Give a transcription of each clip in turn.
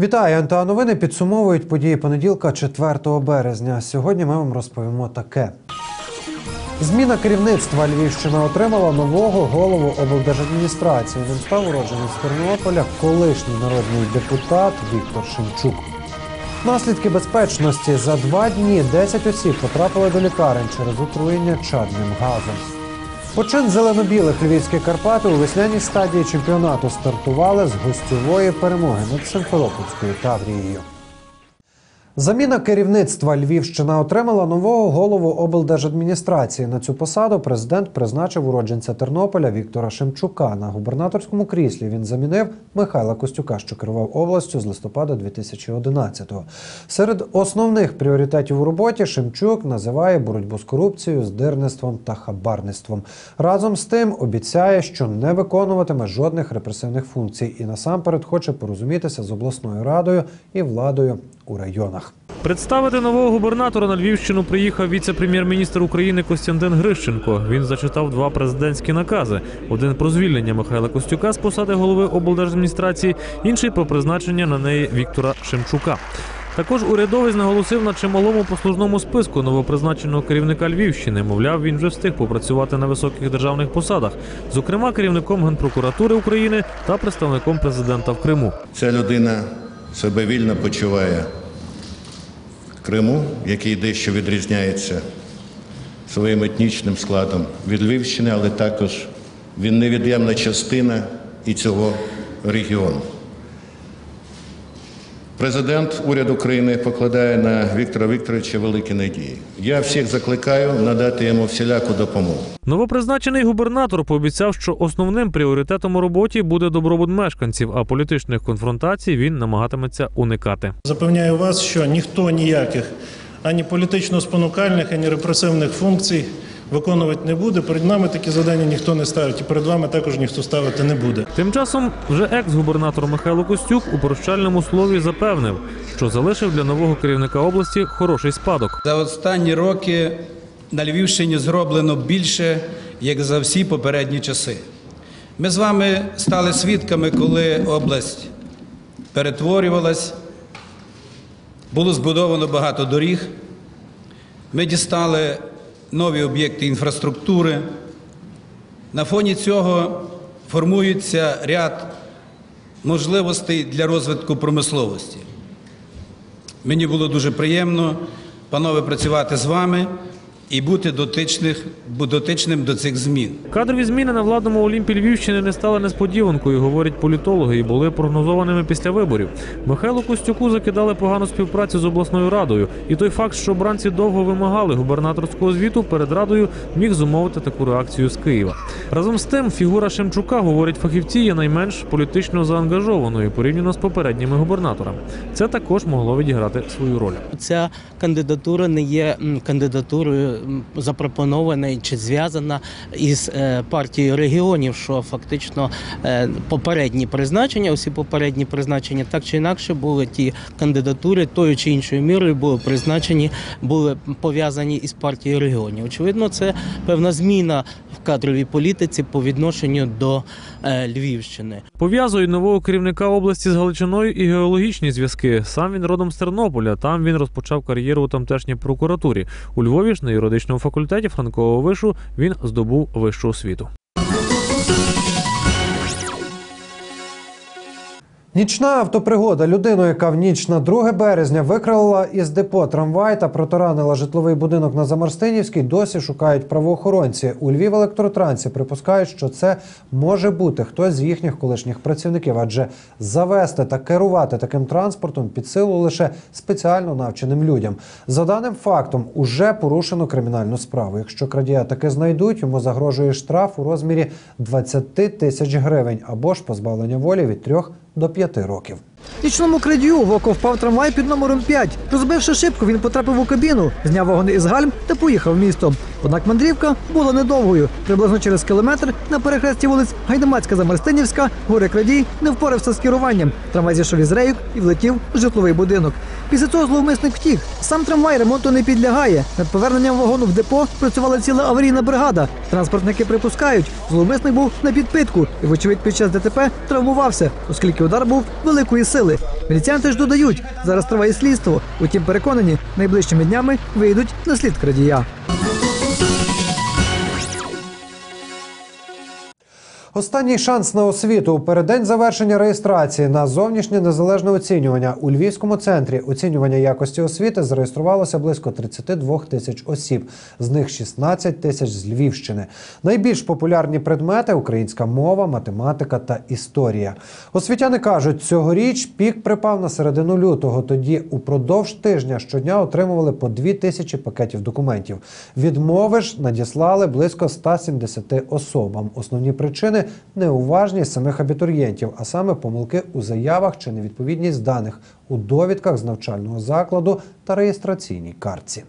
Вітаю, НТА підсумовують події понеділка 4 березня. Сьогодні ми вам розповімо таке. Зміна керівництва Львівщина отримала нового голову облдержадміністрації. Він став уродженець Тернополя, колишній народний депутат Віктор Шемчук. Наслідки безпечності за два дні 10 осіб потрапили до лікарень через отруєння чадним газом. Почин зелено-білих львівських Карпати у весняній стадії чемпіонату стартували з гостєвої перемоги над Симферопольською Таврією. Заміна керівництва Львівщина отримала нового голову облдержадміністрації. На цю посаду президент призначив уродженця Тернополя Віктора Шемчука. На губернаторському кріслі він замінив Михайла Костюка, що керував областю з листопада 2011-го. Серед основних пріоритетів у роботі Шемчук називає боротьбу з корупцією, здирництвом та хабарництвом. Разом з тим обіцяє, що не виконуватиме жодних репресивних функцій і насамперед хоче порозумітися з обласною радою і владою у районах. Представити нового губернатора на Львівщину приїхав віце-прем'єр-міністр України Костянтин Грищенко. Він зачитав два президентські накази: один про звільнення Михайла Костюка з посади голови облдержадміністрації, інший про призначення на неї Віктора Шемчука. Також урядовець наголосив на чималому послужному списку новопризначеного керівника Львівщини. Мовляв, він вже встиг попрацювати на високих державних посадах, зокрема керівником генпрокуратури України та представником президента в Криму. Ця людина себе вільно почуває Криму, який дещо відрізняється своїм етнічним складом від Львівщини, але також він невід'ємна частина і цього регіону. Президент уряд України покладає на Віктора Вікторовича великі надії. Я всіх закликаю надати йому всіляку допомогу. Новопризначений губернатор пообіцяв, що основним пріоритетом у роботі буде добробут мешканців, а політичних конфронтацій він намагатиметься уникати. Запевняю вас, що ніхто ніяких ані політично-спонукальних, ані репресивних функцій виконувати не буде. Перед нами такі завдання ніхто не ставить, і перед вами також ніхто ставити не буде. Тим часом вже екс-губернатор Михайло Костюк у прощальному слові запевнив, що залишив для нового керівника області хороший спадок. За останні роки на Львівщині зроблено більше, як за всі попередні часи. Ми з вами стали свідками, коли область перетворювалась, було збудовано багато доріг. Ми дістали нові об'єкти інфраструктури. На фоні цього формується ряд можливостей для розвитку промисловості. Мені було дуже приємно, панове, працювати з вами і бути дотичних, дотичним до цих змін. Кадрові зміни на владному Олімпі Львівщини не стали несподіванкою, говорять політологи, і були прогнозованими після виборів. Михайлу Костюку закидали погану співпрацю з обласною радою, і той факт, що обранці довго вимагали губернаторського звіту перед радою, міг зумовити таку реакцію з Києва. Разом з тим, фігура Шемчука, говорять фахівці, є найменш політично заангажованою порівняно з попередніми губернаторами. Це також могло відіграти свою роль. Ця кандидатура не є кандидатурою м, запропонованою чи зв'язана із е, партією регіонів, що фактично е, попередні призначення, усі попередні призначення, так чи інакше були ті кандидатури тою чи іншою мірою були призначені, були пов'язані із партією регіонів. Очевидно, це певна зміна кадровій політиці по відношенню до е, Львівщини. Пов'язують нового керівника області з Галичиною і геологічні зв'язки. Сам він родом з Тернополя. Там він розпочав кар'єру у тамтешній прокуратурі. У Львові ж на юридичному факультеті Франкового вишу він здобув вищу освіту. Нічна автопригода. Людину, яка в ніч на 2 березня викрала із депо трамвай та протаранила житловий будинок на Замарстинівській, досі шукають правоохоронці. У Львів електротрансі припускають, що це може бути хтось з їхніх колишніх працівників, адже завести та керувати таким транспортом під силу лише спеціально навченим людям. За даним фактом, уже порушено кримінальну справу. Якщо крадія таки знайдуть, йому загрожує штраф у розмірі 20 тисяч гривень або ж позбавлення волі від 3 до 5 років. Нічному крадію в око впав трамвай під номером 5. Розбивши шибку, він потрапив у кабіну, зняв вагони із гальм та поїхав містом. Однак мандрівка була недовгою. Приблизно через кілометр на перехресті вулиць Гайдамацька Замарстинівська горе крадій не впорався з керуванням. Трамвай зійшов із рейок і влетів у житловий будинок. Після цього зловмисник втік. Сам трамвай ремонту не підлягає. Над поверненням вагону в депо працювала ціла аварійна бригада. Транспортники припускають, зловмисник був на підпитку і, вочевидь, під час ДТП травмувався, оскільки удар був великої сили. Міліціянти ж додають, зараз триває слідство. Утім, переконані, найближчими днями вийдуть на слід крадія. Останній шанс на освіту у переддень завершення реєстрації на зовнішнє незалежне оцінювання у Львівському центрі оцінювання якості освіти зареєструвалося близько 32 тисяч осіб, з них 16 тисяч з Львівщини. Найбільш популярні предмети українська мова, математика та історія. Освітяни кажуть, цьогоріч пік припав на середину лютого. Тоді упродовж тижня щодня отримували по 2 тисячі пакетів документів. Відмови ж надіслали близько 170 особам. Основні причини неуважність самих абітурієнтів, а саме помилки у заявах чи невідповідність даних у довідках з навчального закладу та реєстраційній картці.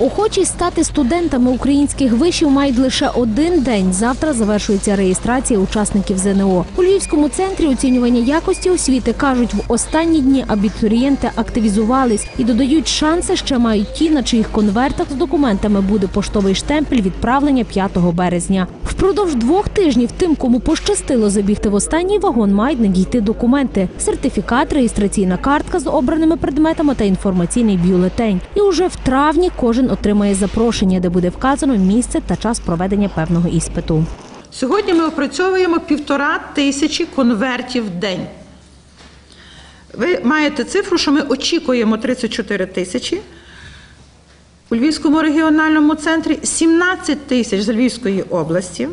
Охочі стати студентами українських вишів мають лише один день. Завтра завершується реєстрація учасників ЗНО. У Львівському центрі оцінювання якості освіти кажуть, в останні дні абітурієнти активізувались і додають шанси ще мають ті, на чиїх конвертах з документами буде поштовий штемпель відправлення 5 березня. Впродовж двох тижнів тим, кому пощастило забігти в останній вагон, мають надійти документи: сертифікат, реєстраційна картка з обраними предметами та інформаційний бюлетень. І уже в травні кожен отримає запрошення, де буде вказано місце та час проведення певного іспиту. Сьогодні ми опрацьовуємо півтора тисячі конвертів в день. Ви маєте цифру, що ми очікуємо 34 тисячі. У Львівському регіональному центрі 17 тисяч з Львівської області.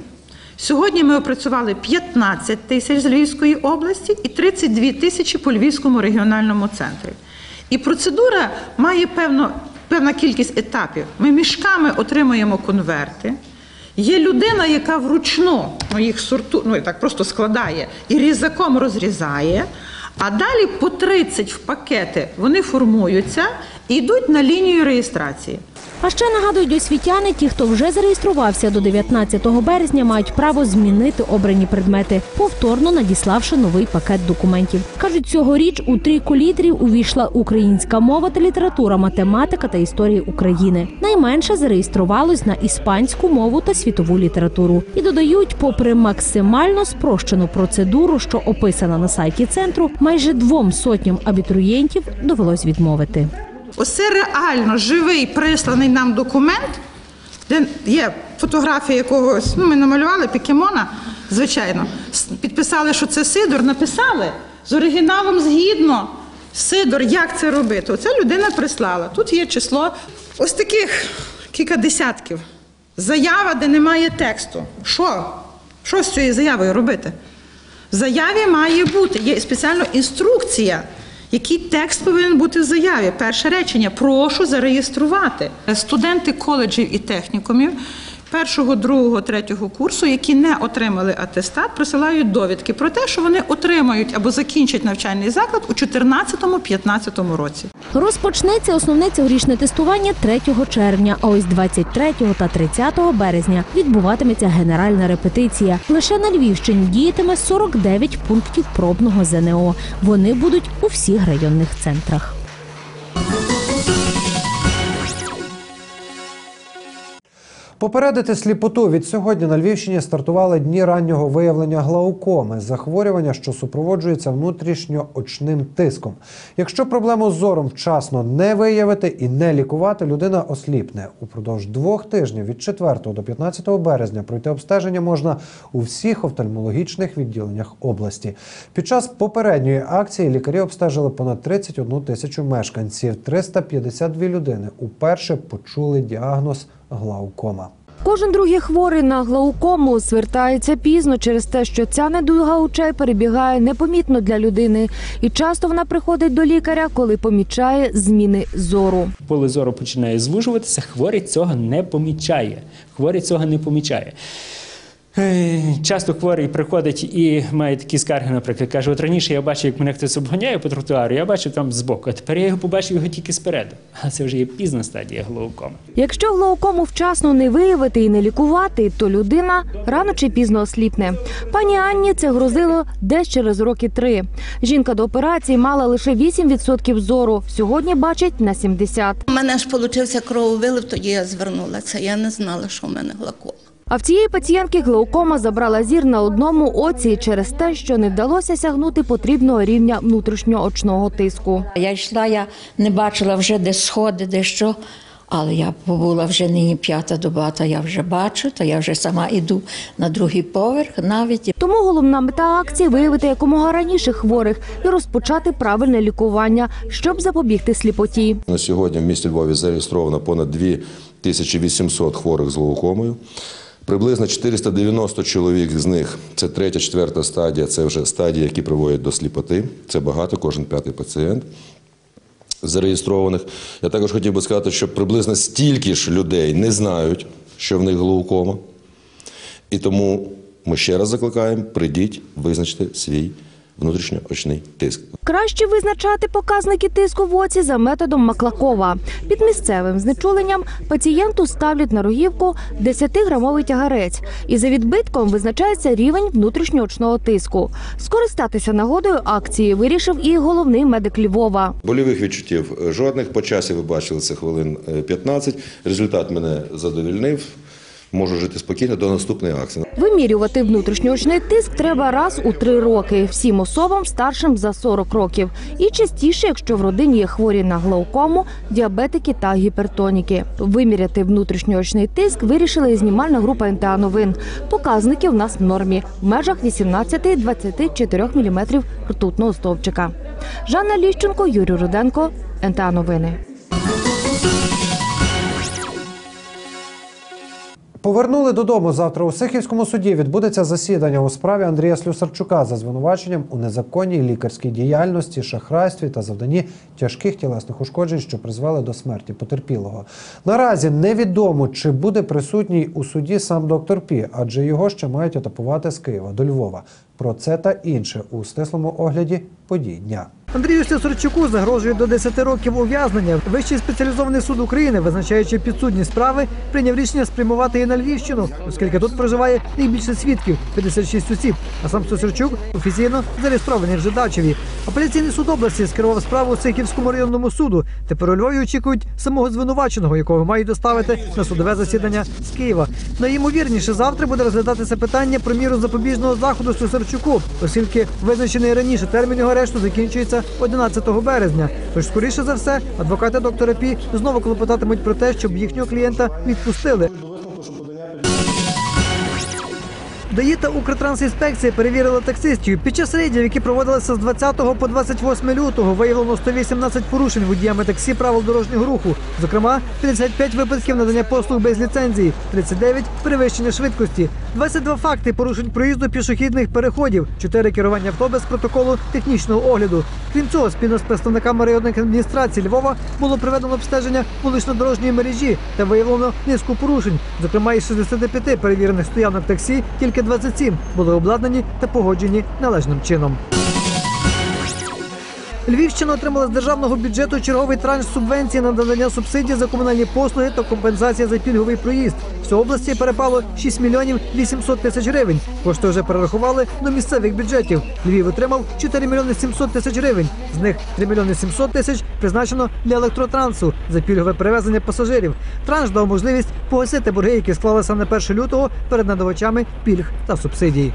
Сьогодні ми опрацювали 15 тисяч з Львівської області і 32 тисячі по Львівському регіональному центрі. І процедура має певно, певна кількість етапів. Ми мішками отримуємо конверти. Є людина, яка вручну ну, їх сорту, ну так просто складає і різаком розрізає. А далі по 30 в пакети вони формуються йдуть на лінію реєстрації. А ще нагадують освітяни, ті, хто вже зареєструвався до 19 березня, мають право змінити обрані предмети, повторно надіславши новий пакет документів. кажуть, цьогоріч у трійку літрів увійшла українська мова та література, математика та історія України. Найменше зареєструвалось на іспанську мову та світову літературу. І додають, попри максимально спрощену процедуру, що описана на сайті центру, майже двом сотням абітурієнтів довелось відмовити. Оце реально живий присланий нам документ, де є фотографія якогось, ну ми намалювали Пікемона, звичайно. Підписали, що це Сидор, написали з оригіналом згідно. Сидор, як це робити? Оце людина прислала. Тут є число ось таких кілька десятків. Заява, де немає тексту. Що? Що з цією заявою робити? В заяві має бути, є спеціальна інструкція, який текст повинен бути в заяві. Перше речення прошу зареєструвати. Студенти коледжів і технікумів першого, другого, третього курсу, які не отримали атестат, присилають довідки про те, що вони отримають або закінчать навчальний заклад у 2014-2015 році. Розпочнеться основне цьогорічне тестування 3 червня, а ось 23 та 30 березня відбуватиметься генеральна репетиція. Лише на Львівщині діятиме 49 пунктів пробного ЗНО. Вони будуть у всіх районних центрах. Попередити сліпоту від сьогодні на Львівщині стартували дні раннього виявлення глаукоми, захворювання, що супроводжується внутрішньоочним тиском. Якщо проблему з зором вчасно не виявити і не лікувати, людина осліпне. Упродовж двох тижнів від 4 до 15 березня пройти обстеження можна у всіх офтальмологічних відділеннях області. Під час попередньої акції лікарі обстежили понад 31 тисячу мешканців. 352 людини уперше почули діагноз глаукома. Кожен другий хворий на глаукому звертається пізно через те, що ця недуга очей перебігає непомітно для людини, і часто вона приходить до лікаря, коли помічає зміни зору. поле зору починає звужуватися, хворий цього не помічає. Хворий цього не помічає. Часто хворий приходить і має такі скарги, наприклад, каже: от раніше я бачив, як мене хтось обганяє по тротуару, я бачив там збоку, а тепер я його побачив його тільки спереду. А це вже є пізна стадія глаукоми. Якщо глаукому вчасно не виявити і не лікувати, то людина рано чи пізно осліпне. Пані Анні це грозило десь через роки три. Жінка до операції мала лише 8% зору. Сьогодні бачить на 70%. У мене ж получився крововилив, тоді я звернулася. Я не знала, що в мене глакома. А в цієї пацієнтки глаукома забрала зір на одному оці через те, що не вдалося сягнути потрібного рівня внутрішньоочного тиску. Я йшла, я не бачила вже де сходи, де що. Але я побула вже нині п'ята доба, та я вже бачу, та я вже сама йду на другий поверх навіть. Тому головна мета акції виявити якомога раніше хворих і розпочати правильне лікування, щоб запобігти сліпоті. На сьогодні в місті Львові зареєстровано понад 2800 хворих з глаукомою. Приблизно 490 чоловік з них це третя, четверта стадія, це вже стадії, які приводять до сліпоти. Це багато, кожен п'ятий пацієнт зареєстрованих. Я також хотів би сказати, що приблизно стільки ж людей не знають, що в них глаукома. І тому ми ще раз закликаємо: прийдіть, визначте свій внутрішньоочний тиск. Краще визначати показники тиску в оці за методом Маклакова. Під місцевим знечуленням пацієнту ставлять на рогівку 10-грамовий тягарець, і за відбитком визначається рівень внутрішньоочного тиску. Скористатися нагодою акції вирішив і головний медик Львова. Больових відчуттів е, жодних. По часі ви бачили це хвилин е, 15. Результат мене задовільнив. Можу жити спокійно до наступної акції. Вимірювати внутрішньоочний тиск треба раз у три роки всім особам старшим за 40 років. І частіше, якщо в родині є хворі на глаукому, діабетики та гіпертоніки. Виміряти внутрішньоочний тиск вирішила і знімальна група НТА новин. Показники в нас в нормі в межах 18-24 мм ртутного стовпчика. Жанна Ліщенко, Юрій Руденко, НТА новини. Повернули додому завтра у Сихівському суді. Відбудеться засідання у справі Андрія Слюсарчука за звинуваченням у незаконній лікарській діяльності, шахрайстві та завданні тяжких тілесних ушкоджень, що призвели до смерті потерпілого. Наразі невідомо, чи буде присутній у суді сам доктор Пі, адже його ще мають етапувати з Києва до Львова. Про це та інше у стислому огляді подій дня. Андрію Слюсарчуку загрожує до 10 років ув'язнення. Вищий спеціалізований суд України, визначаючи підсудність справи, прийняв рішення спрямувати її на Львівщину, оскільки тут проживає найбільше свідків 56 осіб. А сам Слюсарчук офіційно зареєстрований в Жидачеві. Апеляційний суд області скерував справу Сихівському районному суду. Тепер у Львові очікують самого звинуваченого, якого мають доставити на судове засідання з Києва. Найімовірніше завтра буде розглядатися питання про міру запобіжного заходу Слюсарчуку, оскільки визначений раніше термін його арешту закінчується 11 березня. Тож, скоріше за все, адвокати доктора Пі знову клопотатимуть про те, щоб їхнього клієнта відпустили. ДАІ та Укртрансінспекція перевірили таксистів. Під час рейдів, які проводилися з 20 по 28 лютого, виявлено 118 порушень водіями таксі правил дорожнього руху. Зокрема, 55 випадків надання послуг без ліцензії, 39 – перевищення швидкості, 22 факти порушень проїзду пішохідних переходів, 4 керування авто без протоколу технічного огляду. Крім цього, спільно з представниками районних адміністрацій Львова було проведено обстеження вулично-дорожньої мережі та виявлено низку порушень. Зокрема, із 65 перевірених стоянок таксі тільки 27 були обладнані та погоджені належним чином. Львівщина отримала з державного бюджету черговий транш субвенції на надання субсидій за комунальні послуги та компенсація за пільговий проїзд. Всього області перепало 6 мільйонів 800 тисяч гривень. Кошти вже перерахували до місцевих бюджетів. Львів отримав 4 мільйони 700 тисяч гривень. З них 3 мільйони 700 тисяч призначено для електротрансу за пільгове перевезення пасажирів. Транш дав можливість погасити борги, які склалися на 1 лютого перед надавачами пільг та субсидій.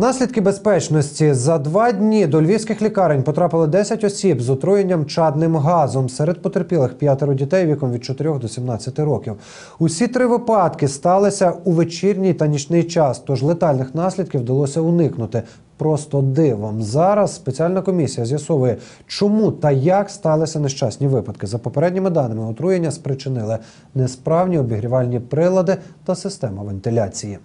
Наслідки безпечності за два дні до львівських лікарень потрапили 10 осіб з отруєнням чадним газом. Серед потерпілих п'ятеро дітей віком від 4 до 17 років. Усі три випадки сталися у вечірній та нічний час, тож летальних наслідків вдалося уникнути. Просто дивом зараз спеціальна комісія з'ясовує, чому та як сталися нещасні випадки. За попередніми даними, отруєння спричинили несправні обігрівальні прилади та система вентиляції.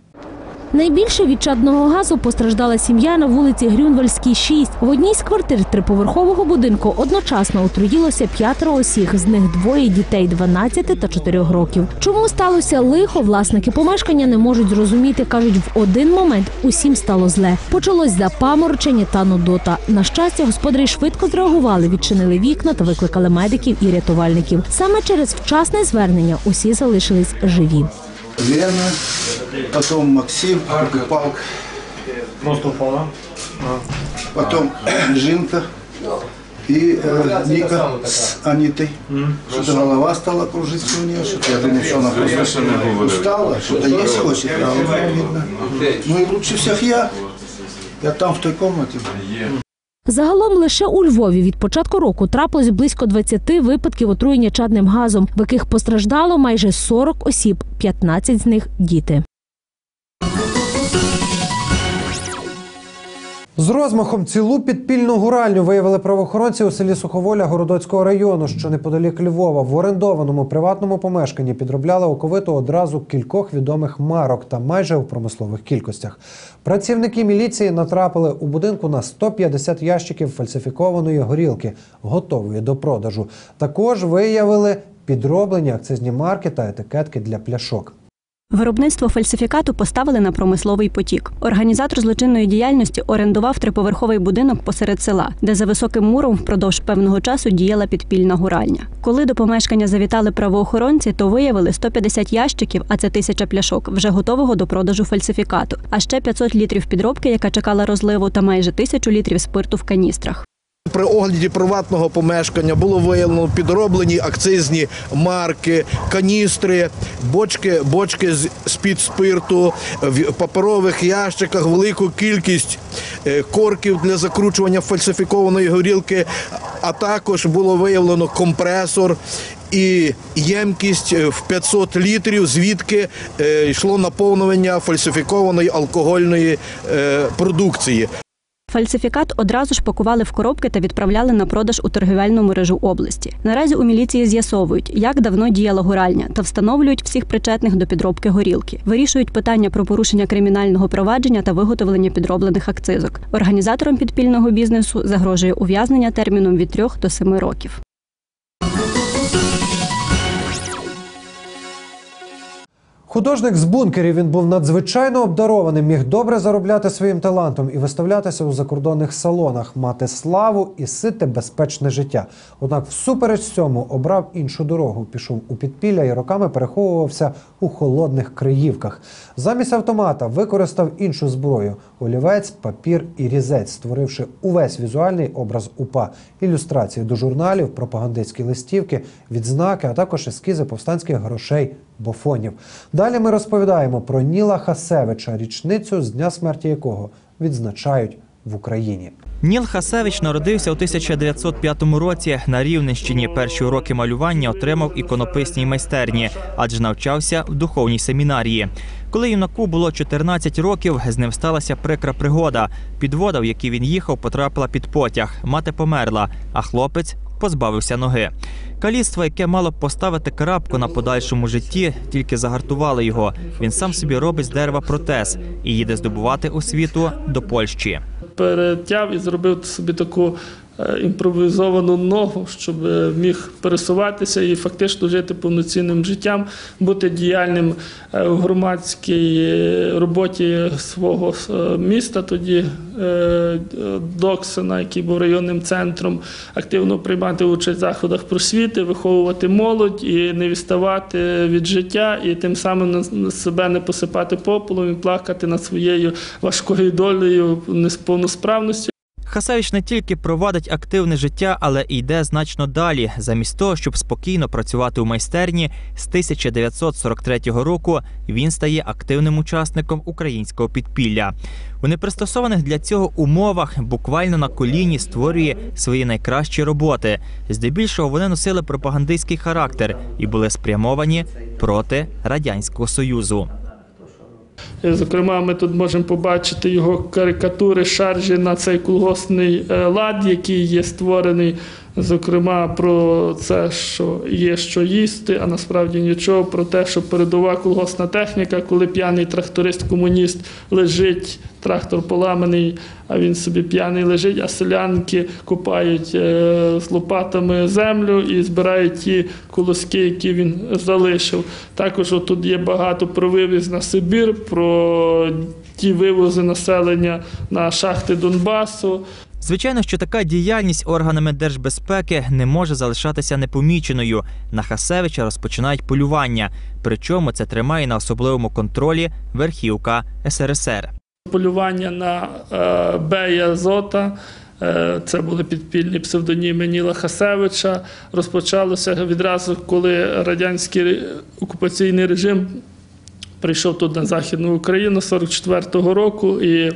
Найбільше від чадного газу постраждала сім'я на вулиці Грюнвальській, 6. В одній з квартир триповерхового будинку одночасно отруїлося п'ятеро осіб, з них двоє дітей 12 та 4 років. Чому сталося лихо, власники помешкання не можуть зрозуміти. кажуть, в один момент усім стало зле. Почалось запаморочення та нудота. На щастя, господарі швидко зреагували, відчинили вікна та викликали медиків і рятувальників. Саме через вчасне звернення усі залишились живі. Лена, потом Максим упал. Просто упала. Потом Жинка и э, Ника с Анитой. Что-то голова стала кружиться у нее, что-то я думаю, что она просто устала, что-то есть хочет, а вот видно. Ну и лучше всех я. Я там в той комнате. Загалом лише у Львові від початку року трапилось близько 20 випадків отруєння чадним газом, в яких постраждало майже 40 осіб, 15 з них діти. З розмахом цілу підпільну гуральню виявили правоохоронці у селі Суховоля Городоцького району, що неподалік Львова. В орендованому приватному помешканні підробляли оковиту одразу кількох відомих марок та майже у промислових кількостях. Працівники міліції натрапили у будинку на 150 ящиків фальсифікованої горілки, готової до продажу. Також виявили підроблені акцизні марки та етикетки для пляшок. Виробництво фальсифікату поставили на промисловий потік. Організатор злочинної діяльності орендував триповерховий будинок посеред села, де за високим муром впродовж певного часу діяла підпільна гуральня. Коли до помешкання завітали правоохоронці, то виявили 150 ящиків, а це тисяча пляшок, вже готового до продажу фальсифікату, а ще 500 літрів підробки, яка чекала розливу, та майже тисячу літрів спирту в каністрах. При огляді приватного помешкання було виявлено підроблені акцизні марки, каністри, бочки, бочки з-під спирту, в паперових ящиках велику кількість е, корків для закручування фальсифікованої горілки, а також було виявлено компресор. І ємкість е, в 500 літрів, звідки е, йшло наповнення фальсифікованої алкогольної продукції. Фальсифікат одразу ж пакували в коробки та відправляли на продаж у торгівельну мережу області. Наразі у міліції з'ясовують, як давно діяла гуральня, та встановлюють всіх причетних до підробки горілки. Вирішують питання про порушення кримінального провадження та виготовлення підроблених акцизок. Організаторам підпільного бізнесу загрожує ув'язнення терміном від 3 до 7 років. Художник з бункерів він був надзвичайно обдарованим, міг добре заробляти своїм талантом і виставлятися у закордонних салонах, мати славу і сите безпечне життя. Однак, всупереч цьому, обрав іншу дорогу, пішов у підпілля і роками переховувався у холодних криївках. Замість автомата використав іншу зброю: олівець, папір і різець, створивши увесь візуальний образ УПА, ілюстрації до журналів, пропагандистські листівки, відзнаки, а також ескізи повстанських грошей бофонів. Далі ми розповідаємо про Ніла Хасевича, річницю з дня смерті якого відзначають в Україні. Ніл Хасевич народився у 1905 році на Рівненщині. Перші уроки малювання отримав іконописній майстерні, адже навчався в духовній семінарії. Коли юнаку було 14 років, з ним сталася прикра пригода. Підвода, в якій він їхав, потрапила під потяг. Мати померла, а хлопець позбавився ноги. Каліцтво, яке мало б поставити крапку на подальшому житті, тільки загартувало його. Він сам собі робить з дерева протез і їде здобувати освіту до Польщі. перетяв і зробив собі таку імпровізовану ногу, щоб е, міг пересуватися і фактично жити повноцінним життям, бути діяльним е, в громадській е, роботі свого е, міста. Тоді е, е, Доксена, який був районним центром, активно приймати участь в заходах просвіти, виховувати молодь і не відставати від життя, і тим самим себе не посипати попелом і плакати над своєю важкою долею несповносправності. Хасевич не тільки провадить активне життя, але й йде значно далі. Замість того, щоб спокійно працювати у майстерні, з 1943 року він стає активним учасником українського підпілля. У непристосованих для цього умовах буквально на коліні створює свої найкращі роботи. Здебільшого вони носили пропагандистський характер і були спрямовані проти радянського союзу. Зокрема, ми тут можемо побачити його карикатури, шаржі на цей колгоспний е, лад, який є створений. Зокрема, про це, що є що їсти, а насправді нічого, про те, що передова колгоспна техніка, коли п'яний тракторист-комуніст лежить, трактор поламаний, а він собі п'яний лежить, а селянки копають е, з лопатами землю і збирають ті колоски, які він залишив. Також тут є багато про вивіз на Сибір, про ті вивози населення на шахти Донбасу. Звичайно, що така діяльність органами держбезпеки не може залишатися непоміченою. На Хасевича розпочинають полювання, причому це тримає на особливому контролі верхівка СРСР. полювання на е, Бея Зота. е, Це були підпільні псевдоніми Ніла Хасевича. Розпочалося відразу, коли радянський окупаційний режим прийшов тут на Західну Україну 44-го року і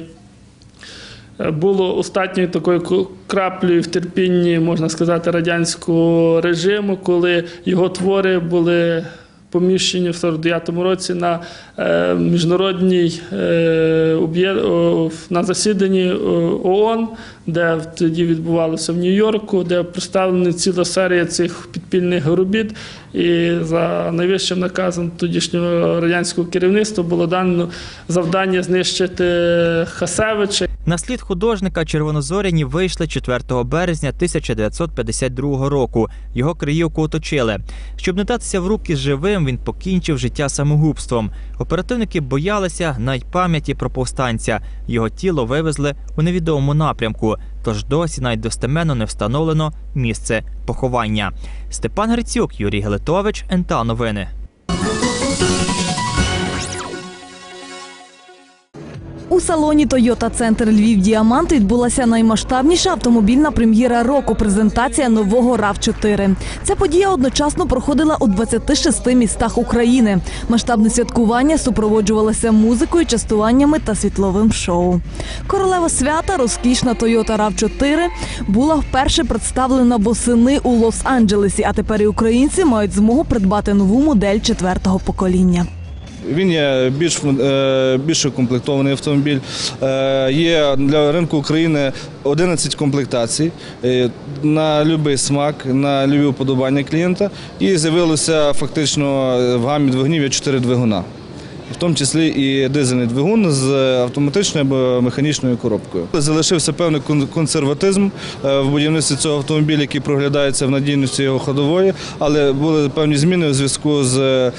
було остатньою такою краплею в терпінні, можна сказати, радянського режиму, коли його твори були поміщені в 49-му році на е, міжнародній е, на засіданні о, ООН, де тоді відбувалося в Нью-Йорку, де представлена ціла серія цих підпільних робіт. І за найвищим наказом тодішнього радянського керівництва було дано завдання знищити Хасевича. На слід художника червонозоряні вийшли 4 березня 1952 року. Його криївку оточили. Щоб не датися в руки живим, він покінчив життя самогубством. Оперативники боялися навіть пам'яті про повстанця. Його тіло вивезли у невідомому напрямку. Тож досі навіть достеменно не встановлено місце поховання. Степан Грицюк, Юрій Гелетович, НТА Новини. У салоні Toyota Центр Львів Діамант відбулася наймасштабніша автомобільна прем'єра року презентація нового rav 4 Ця подія одночасно проходила у 26 містах України. Масштабне святкування супроводжувалося музикою, частуваннями та світловим шоу. Королева свята, розкішна Toyota rav 4 була вперше представлена восени у Лос-Анджелесі, а тепер і українці мають змогу придбати нову модель четвертого покоління. Він є більш е, більш укомплектований автомобіль. Е, Є для ринку України 11 комплектацій е, на будь-який смак, на любі вподобання клієнта. І з'явилося фактично в гамі двигунів є 4 двигуна. В тому числі і дизельний двигун з автоматичною або механічною коробкою. Залишився певний кон- консерватизм е, в будівництві цього автомобіля, який проглядається в надійності його ходової, але були певні зміни у зв'язку з е,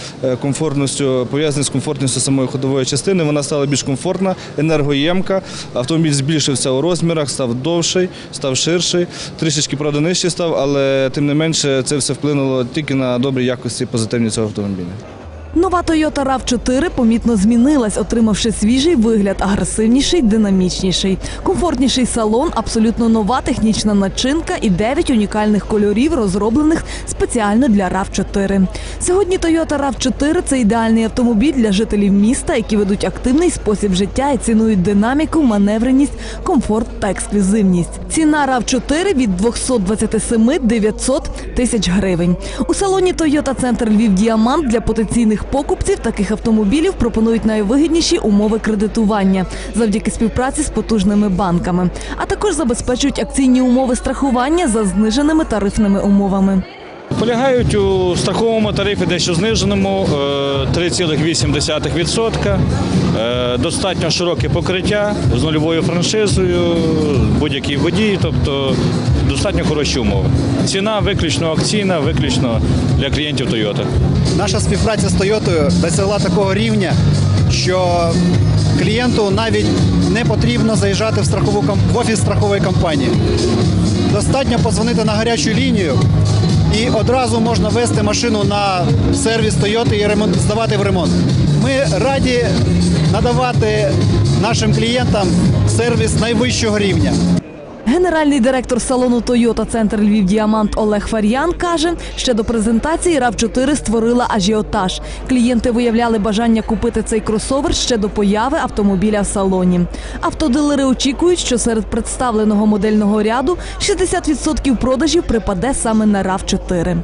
комфортністю, пов'язані з комфортністю самої ходової частини. Вона стала більш комфортна, енергоємка. Автомобіль збільшився у розмірах, став довший, став ширший, трішечки правда нижчий став, але тим не менше це все вплинуло тільки на добрі якості позитивні цього автомобіля. Нова Toyota rav 4 помітно змінилась, отримавши свіжий вигляд, агресивніший, динамічніший. Комфортніший салон, абсолютно нова технічна начинка і 9 унікальних кольорів, розроблених спеціально для rav 4 Сьогодні Toyota rav 4 це ідеальний автомобіль для жителів міста, які ведуть активний спосіб життя і цінують динаміку, маневреність, комфорт та ексклюзивність. Ціна rav 4 від 227 900 тисяч гривень. У салоні Toyota Центр Львів Діамант для потенційних покупців таких автомобілів пропонують найвигідніші умови кредитування завдяки співпраці з потужними банками, а також забезпечують акційні умови страхування за зниженими тарифними умовами. Полягають у страховому тарифі дещо зниженому е, 3,8%. Е, Достатньо широке покриття з нульовою франшизою, будь-який водій, тобто достатньо хороші умови. Ціна виключно акційна, виключно для клієнтів Toyota. Наша співпраця з Тойотою досягла такого рівня, що клієнту навіть не потрібно заїжджати в страхову в офіс страхової компанії. Достатньо позвонити на гарячу лінію і одразу можна вести машину на сервіс Тойоти і ремонт здавати в ремонт. Ми раді надавати нашим клієнтам сервіс найвищого рівня. Генеральний директор салону Toyota Центр Львів Діамант Олег Фар'ян каже, ще до презентації rav 4 створила ажіотаж. Клієнти виявляли бажання купити цей кросовер ще до появи автомобіля в салоні. Автодилери очікують, що серед представленого модельного ряду 60% продажів припаде саме на rav 4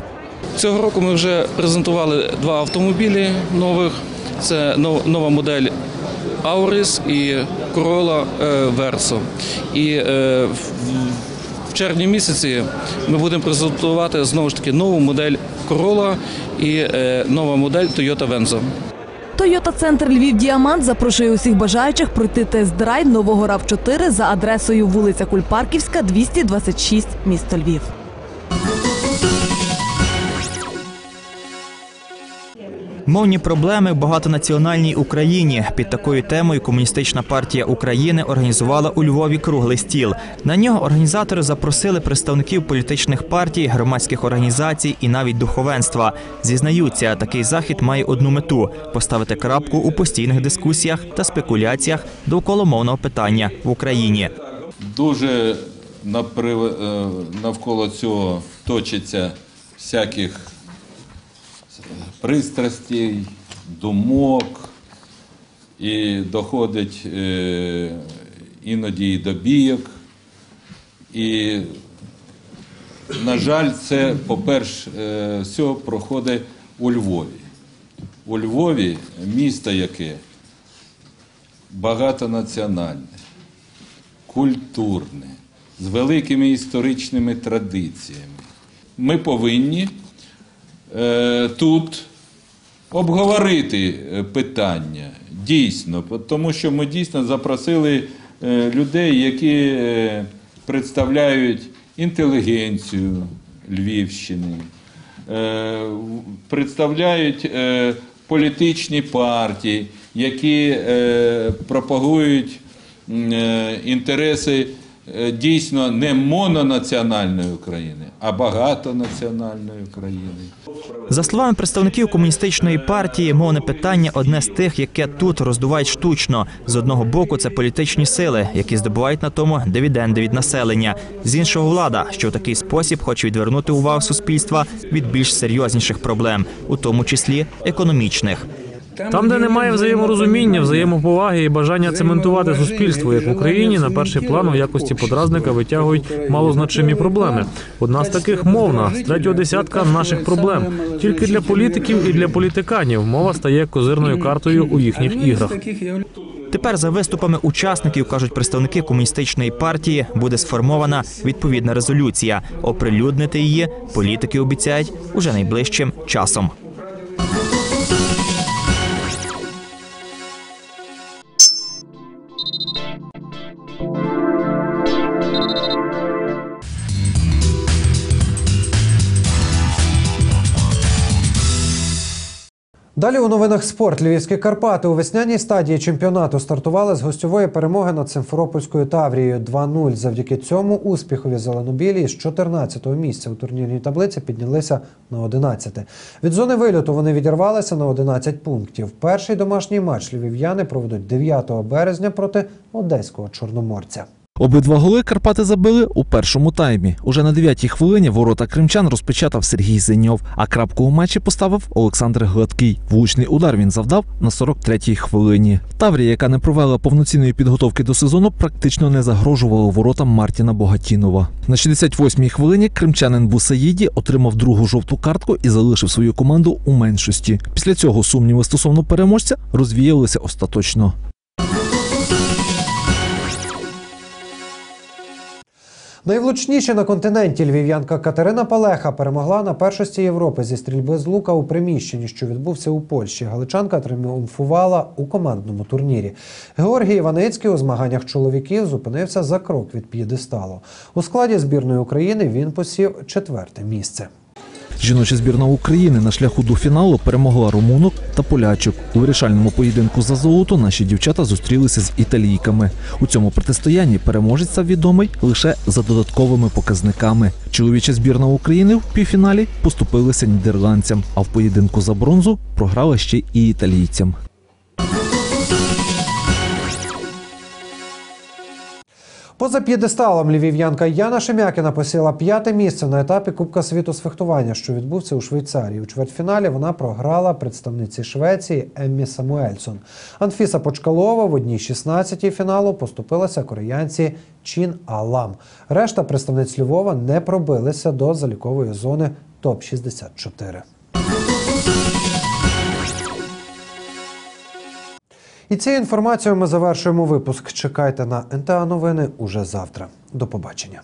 Цього року ми вже презентували два автомобілі нових. Це нов- нова модель Аурис і Corolla е, Verso. І е, в- червні місяці ми будемо презентувати знову ж таки нову модель Corolla і е, нова модель Toyota Venzo. Тойота Центр Львів Діамант запрошує усіх бажаючих пройти тест-драйв нового rav 4 за адресою вулиця Кульпарківська, 226, місто Львів. Мовні проблеми в багатонаціональній Україні. Під такою темою Комуністична партія України організувала у Львові круглий стіл. На нього організатори запросили представників політичних партій, громадських організацій і навіть духовенства. Зізнаються, такий захід має одну мету поставити крапку у постійних дискусіях та спекуляціях довкола мовного питання в Україні. Дуже е, навколо цього точиться всяких пристрастей, думок, і доходить е, іноді і до бійок. І, на жаль, це, по-перше, е, все проходить у Львові. У Львові місто яке багатонаціональне культурне, з великими історичними традиціями. Ми повинні е, тут обговорити е, питання дійсно, тому що ми дійсно запросили е, людей, які е, представляють інтелігенцію Львівщини, представляють політичні партії, які пропагують інтереси дійсно не мононаціональної України, а багатонаціональної України. За словами представників комуністичної партії, мовне питання одне з тих, яке тут роздувають штучно. З одного боку, це політичні сили, які здобувають на тому дивіденди від населення. З іншого влада, що в такий спосіб хоче відвернути увагу суспільства від більш серйозніших проблем, у тому числі економічних. Там, де немає взаєморозуміння, взаємоповаги і бажання цементувати суспільство, як в Україні, на перший план у якості подразника витягують малозначимі проблеми. Одна з таких мовна з третього десятка наших проблем. Тільки для політиків і для політиканів мова стає козирною картою у їхніх іграх. Тепер за виступами учасників кажуть представники комуністичної партії буде сформована відповідна резолюція. Оприлюднити її політики обіцяють уже найближчим часом. Далі у новинах спорт. Львівські Карпати у весняній стадії чемпіонату стартували з гостьової перемоги над Симферопольською Таврією 2-0. Завдяки цьому успіхові зеленобілі з 14-го місця у турнірній таблиці піднялися на 11. Від зони вильоту вони відірвалися на 11 пунктів. Перший домашній матч львів'яни проведуть 9 березня проти одеського чорноморця. Обидва голи Карпати забили у першому таймі. Уже на 9-й хвилині ворота кримчан розпечатав Сергій Зеньов, а крапку у матчі поставив Олександр Гладкий. Влучний удар він завдав на 43-й хвилині. Таврія, яка не провела повноцінної підготовки до сезону, практично не загрожувала воротам Мартіна Богатінова. На 68-й хвилині кримчанин Бусаїді отримав другу жовту картку і залишив свою команду у меншості. Після цього сумніви стосовно переможця розвіялися остаточно. Найвлучніше на континенті львів'янка Катерина Палеха перемогла на першості Європи зі стрільби з лука у приміщенні, що відбувся у Польщі. Галичанка тріумфувала у командному турнірі. Георгій Іваницький у змаганнях чоловіків зупинився за крок від п'єдесталу. У складі збірної України він посів четверте місце. Жіноча збірна України на шляху до фіналу перемогла румунок та полячок. У вирішальному поєдинку за золото наші дівчата зустрілися з італійками. У цьому протистоянні переможець став відомий лише за додатковими показниками. Чоловіча збірна України в півфіналі поступилася нідерландцям, а в поєдинку за бронзу програла ще і італійцям. Поза п'єдесталом львів'янка Яна Шем'якіна посіла п'яте місце на етапі Кубка світу з фехтування, що відбувся у Швейцарії. У чвертьфіналі вона програла представниці Швеції Еммі Самуельсон. Анфіса Почкалова в одній 16-й фіналу поступилася кореянці Чин Алам. Решта представниць Львова не пробилися до залікової зони топ-64. І цією інформацією ми завершуємо випуск. Чекайте на НТА новини уже завтра. До побачення.